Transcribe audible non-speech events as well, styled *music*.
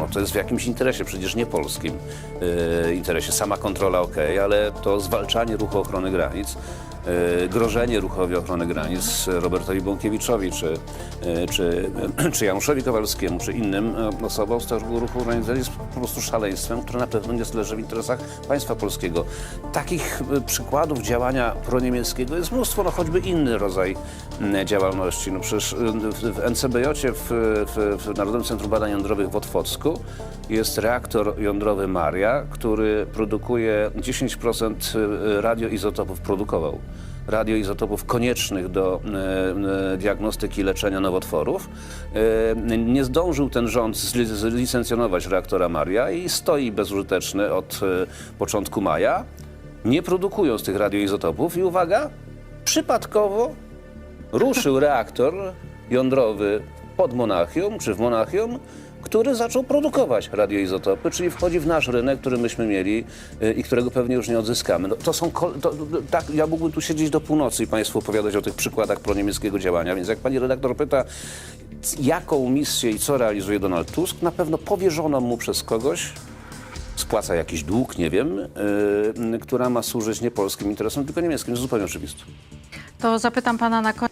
No, to jest w jakimś interesie, przecież nie polskim e, interesie. Sama kontrola ok, ale to zwalczanie ruchu ochrony granic, grożenie ruchowi ochrony granic Robertowi Bąkiewiczowi, czy, e, czy, *clears throat* czy Januszowi Kowalskiemu, czy innym e, osobom z tego ruchu granic jest po prostu szaleństwem, które na pewno nie leży w interesach państwa polskiego. Takich e, przykładów działania proniemieckiego jest mnóstwo, no choćby inny rodzaj działalności. No przecież e, w, w NCBJ, w, w, w Narodowym Centrum Badań Jądrowych w Otwocku jest reaktor jądrowy Maria, który produkuje 10% radioizotopów, produkował radioizotopów koniecznych do e, e, diagnostyki i leczenia nowotworów. E, nie zdążył ten rząd zli- zlicencjonować reaktora Maria i stoi bezużyteczny od początku maja, nie produkując tych radioizotopów i uwaga, przypadkowo ruszył reaktor jądrowy pod Monachium, czy w Monachium, który zaczął produkować radioizotopy, czyli wchodzi w nasz rynek, który myśmy mieli y, i którego pewnie już nie odzyskamy. No, to są, to, to, tak, ja mógłbym tu siedzieć do północy i Państwu opowiadać o tych przykładach proniemieckiego działania, więc jak Pani redaktor pyta, jaką misję i co realizuje Donald Tusk, na pewno powierzono mu przez kogoś, spłaca jakiś dług, nie wiem, y, która ma służyć nie polskim interesom, tylko niemieckim. Zupełnie oczywiste. To zapytam pana na koniec.